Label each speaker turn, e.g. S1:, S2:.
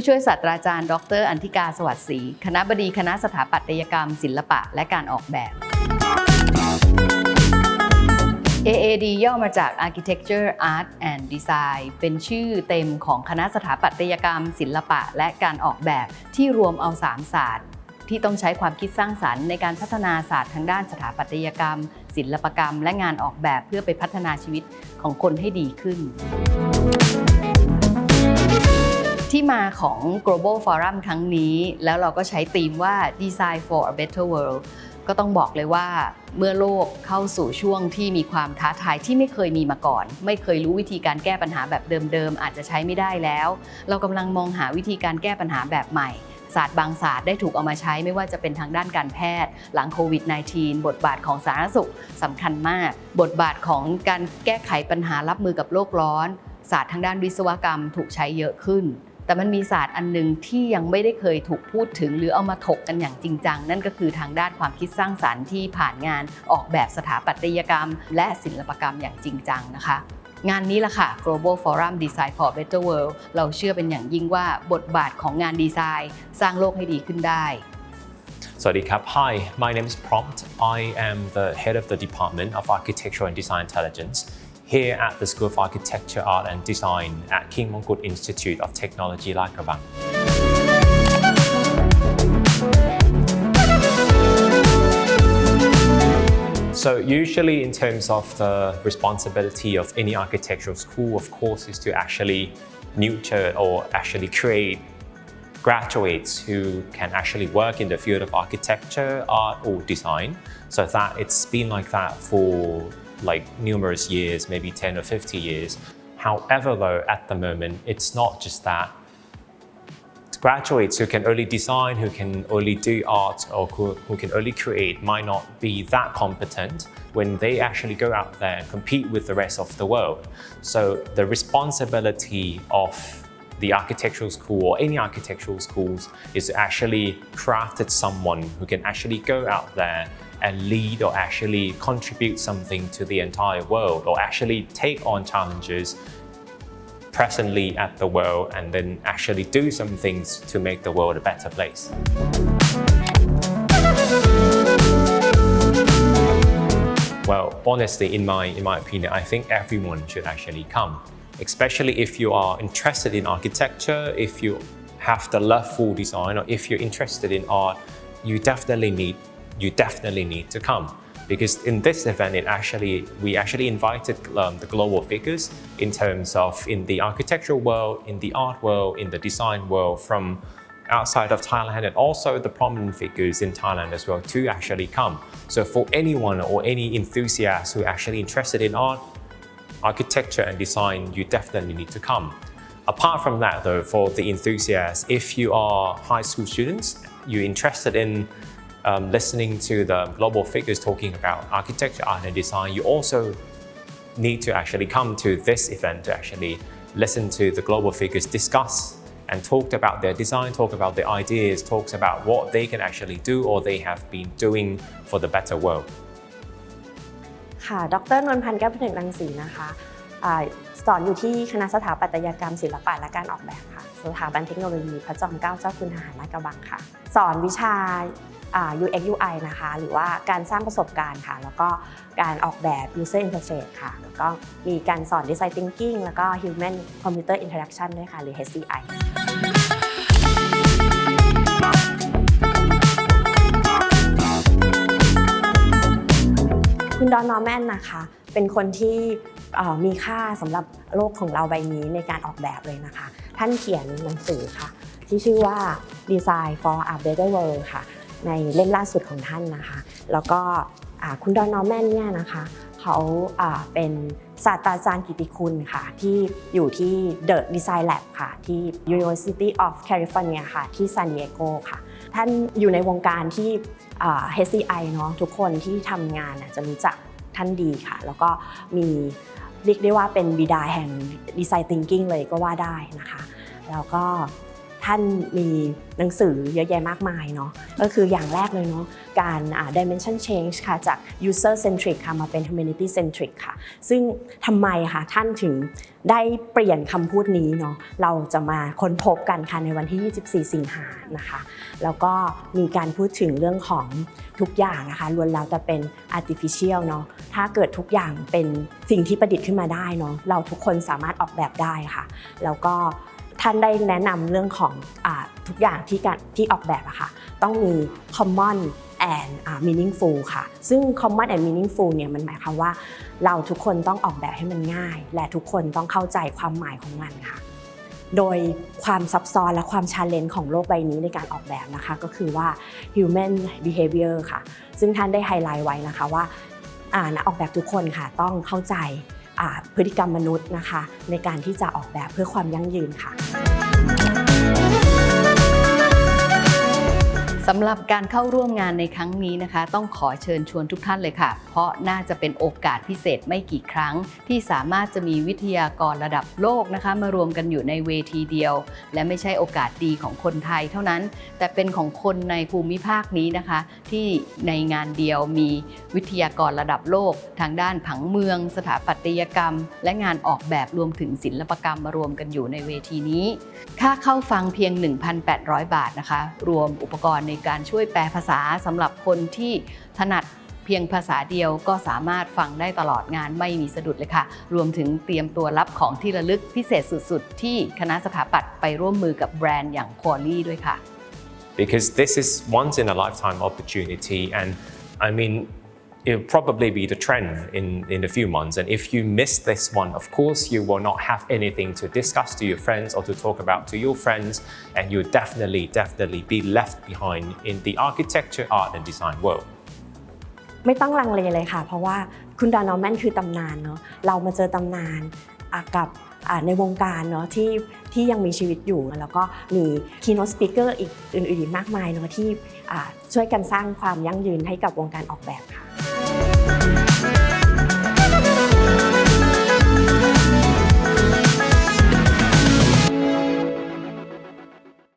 S1: ผู้ช่วยศาสตราจารย์ ดร อันธิกาสวัสดิ์ศรีคณะบดีคณะสถาปัตยกรรม ศิลปะ และการออกแบบ AAD ย่อมาจาก Architecture Art and Design เป็นชื่อเต็มของคณะสถาปัตยกรรม ศิลปะ และการออกแบบที่รวมเอา3ศาสตร์ที่ต้องใช้ความคิดสร้างสรรค์ในการพัฒนาศาสตร์ทางด้านสถาปัตยกรรม ศิลปกรรม และงานออกแบบเพื่อไปพัฒนาชีวิตของคนให้ดีขึ้น ที่มาของ global forum ครั้งนี้ แล้วเราก็ใช้ธีมว่า design for a better world ก็ต้องบอกเลยว่าเมื่อโลกเข้าสู่ช่วงที่มีความท้าทายที่ไม่เคยมีมาก่อน ไม่เคยรู้วิธีการแก้ปัญหาแบบเดิมๆอาจจะใช้ไม่ได้แล้ว เรากำลังมองหาวิธีการแก้ปัญหาแบบใหม่ศาสตร์บางศาสตร์ได้ถูกเอามาใช้ไม่ว่าจะเป็นทางด้านการแพทย์ หลังโควิด -19 บทบาทของสาธารณสุขสำคัญมาก บทบาทของการแก้ไขปัญหารับมือกับโลกร้อน ศาสตร์ทางด้านวิศวกรรมถูกใช้เยอะขึ้น แต่มันมีศาสตร์อันหนึ่งที่ยังไม่ได้เคยถูกพูดถึง หรือเอามาถกกันอย่างจริงจัง นั่นก็คือทางด้านความคิดสร้างสรรค์ที่ผ่านงานออกแบบสถาปัตยกรรม และศิลปกรรมอย่างจริงจังนะคะงานนี้ล่ะค่ะ Global Forum Design for Better World เราเชื่อเป็นอย่างยิ่งว่าบทบาทของงานดีไซน์ สร้างโลกให้ดีขึ้นได้
S2: Sawadee Krap. Hi, my name is Prompt. I am the head of the Department of Architecture and Design Intelligence here at the School of Architecture, Art and Design at King Mongkut Institute of Technology, Lai Krabang. So usually in terms of the responsibility of any architectural school, of course, is to actually nurture or actually create graduates who can actually work in the field of architecture, art, or design. So that it's been like that for like numerous years, maybe 10 or 50 years. However, though, at the moment, it's not just that. Graduates who can only design, who can only do art, or who, who can only create might not be that competent when they actually go out there and compete with the rest of the world. So the responsibility of the architectural school or any architectural schools is actually crafted someone who can actually go out there and lead or actually contribute something to the entire world or actually take on challenges presently at the world and then actually do some things to make the world a better place. Well, honestly, in my in my opinion, I think everyone should actually come, especially if you are interested in architecture, if you have the love for design, or if you're interested in art, you definitely need you definitely need to come because in this event, it actually we actually invited um, the global figures in terms of in the architectural world, in the art world, in the design world from outside of Thailand and also the prominent figures in Thailand as well to actually come. So for anyone or any enthusiast who are actually interested in art, architecture and design, you definitely need to come. Apart from that though, for the enthusiasts, if you are high school students, you're interested in um, listening to the global figures talking about architecture, art and design, you also need to actually come to this event to actually listen to the global figures discuss and talk about their design, talk about their ideas, talks about what they can actually do or they have been doing for the better world.
S3: ค่ะ ดรนนท์พันธ์แก้วผนึกรังสีนะคะสอนอยู่ที่คณะสถาปัตยกรรมศิลปะและการออกแบบค่ะ สถาบันเทคโนโลยีพระจอมเกล้าเจ้าคุณทหารลาดกระบังค่ะ สอนวิชา UX UI นะคะ หรือว่าการสร้างประสบการณ์ค่ะ แล้วก็การออกแบบ user interface ค่ะ แล้วก็มีการสอน design thinking แล้วก็ human computer interaction ด้วยค่ะ หรือ HCI อนนอร์แมนนะคะ เป็นคนที่มีค่าสำหรับโลกของเราใบนี้ในการออกแบบเลยนะคะ ท่านเขียนหนังสือค่ะ ที่ชื่อว่า Design for a Better World ค่ะ ในเล่มล่าสุดของท่านนะคะ แล้วก็คุณดอนนอร์แมนเนี่ยนะคะเขาเป็นศาสตราจารย์กิติคุณค่ะ ที่อยู่ที่ The Design Lab ค่ะ ที่ University of California ค่ะ ที่ซานดิเอโกค่ะ ท่านอยู่ในวงการที่ HCI เนาะทุกคนที่ทำงานจะรู้จัก ท่านดีค่ะ แล้วก็มีเรียกได้ว่าเป็นบิดาแห่งดีไซน์ทิงกิ้งเลยก็ว่าได้นะคะ แล้วก็ ท่านมีหนังสือเยอะแยะมากมายเนาะก็คืออย่างแรกเลยเนาะการ dimension change ค่ะจาก user centric ค่ะมาเป็น humanity centric ค่ะ ซึ่งทำไมค่ะท่านถึงได้เปลี่ยนคำพูดนี้เนาะเราจะมาค้นพบกันค่ะในวันที่ 24 สิงหานะคะ แล้วก็มีการพูดถึงเรื่องของทุกอย่างนะคะล้วนแล้วแต่เป็น artificial เนาะถ้าเกิดทุกอย่างเป็นสิ่งที่ประดิษฐ์ขึ้นมาได้เนาะเราทุกคนสามารถออกแบบได้ค่ะ แล้วก็ ท่านได้แนะนำเรื่องของอทุกอย่างที่การที่ออกแบบอะค่ะต้องมี common and meaningful ค่ะ ซึ่ง common and meaningful เนี่ยมันหมายความว่า เราทุกคนต้องออกแบบให้มันง่าย และทุกคนต้องเข้าใจความหมายของมันค่ะ โดยความซับซ้อนและความชาเลนจ์ของโลกใบนี้ในการออกแบบนะคะ ก็คือว่า human behavior ค่ะ ซึ่งท่านได้ไฮไลท์ไว้นะคะว่าอ่านักออกแบบทุกคนค่ะต้องเข้าใจ พฤติกรรมมนุษย์นะคะ ในการที่จะออกแบบเพื่อความยั่งยืนค่ะ
S1: สำหรับการเข้าร่วมงานในครั้งนี้นะคะ ต้องขอเชิญชวนทุกท่านเลยค่ะ เพราะน่าจะเป็นโอกาสพิเศษไม่กี่ครั้ง ที่สามารถจะมีวิทยากรระดับโลกนะคะ มารวมกันอยู่ในเวทีเดียว และไม่ใช่โอกาสดีของคนไทยเท่านั้น แต่เป็นของคนในภูมิภาคนี้นะคะ ที่ในงานเดียวมีวิทยากรระดับโลก ทางด้านผังเมือง สถาปัตยกรรม และงานออกแบบรวมถึงศิลปกรรมมารวมกันอยู่ในเวทีนี้ ค่าเข้าฟังเพียง 1,800 บาทนะคะ รวมอุปกรณ์ในการช่วยแปลภาษาสำหรับคนที่ถนัดเพียงภาษาเดียวก็สามารถฟังได้ตลอดงานไม่มีสะดุดเลยค่ะ รวมถึงเตรียมตัวรับของที่ระลึกพิเศษสุดๆ ที่คณะสถาปัตย์ไปร่วมมือกับแบรนด์อย่างควอลี่ด้วยค่ะ
S2: because this is once in a lifetime opportunity and i mean it'll probably be the trend in, in a few months and if you miss this one of course you will not have anything to discuss to your friends or to talk about to your friends and you'll definitely definitely be left behind in the architecture art and design world
S3: ไม่ต้องลังเลเลยค่ะ เพราะว่าคุณดอนอร์แมนคือตำนานเนาะเรามาเจอตำนานอ่ะกับอ่ะในวงการเนาะที่ที่ยังมีชีวิตอยู่ แล้วก็มี keynote speaker อีกอื่นๆอีกมากมายเนาะที่อ่ะช่วยกันสร้างความยั่งยืนให้กับวงการออกแบบค่ะ